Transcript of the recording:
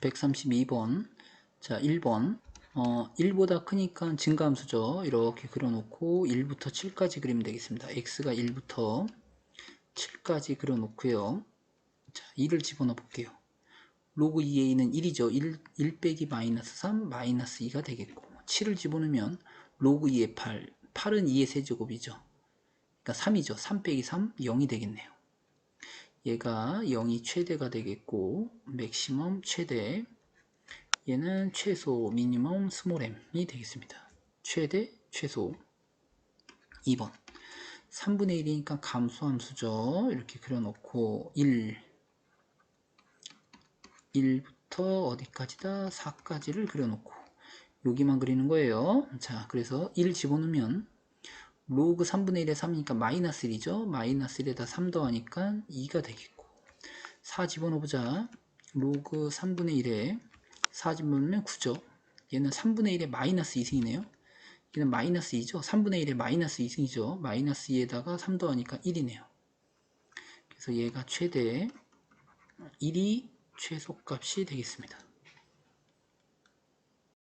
132번. 자, 1번. 어, 1보다 크니까 증가함수죠. 이렇게 그려놓고 1부터 7까지 그리면 되겠습니다. x가 1부터 7까지 그려놓고요. 자, 2를 집어넣어 볼게요. 로그 2a는 1이죠. 1, 1 빼기 마이너스 3, 마이너스 2가 되겠고 7을 집어넣으면 로그 2의 8, 8은 2의 세제곱이죠. 그러니까 3이죠. 3 빼기 3, 0이 되겠네요. 얘가 0이 최대가 되겠고 맥시멈 최대 얘는 최소 미니멈 스몰 m이 되겠습니다. 최대 최소 2번 3분의 1이니까 감소함수죠. 이렇게 그려놓고 1 1부터 어디까지다 4까지를 그려놓고 여기만 그리는 거예요. 자 그래서 1 집어넣으면 로그 3분의 1에 3이니까 마이너스 1이죠. 마이너스 1에다 3 더하니까 2가 되겠고 4 집어넣어보자. 로그 3분의 1에 4 집어넣으면 9죠. 얘는 3분의 1에 마이너스 2승이네요. 얘는 마이너스 2죠. 3분의 1에 마이너스 2승이죠. 마이너스 2에다가 3 더하니까 1이네요. 그래서 얘가 최대 1이 최소값이 되겠습니다.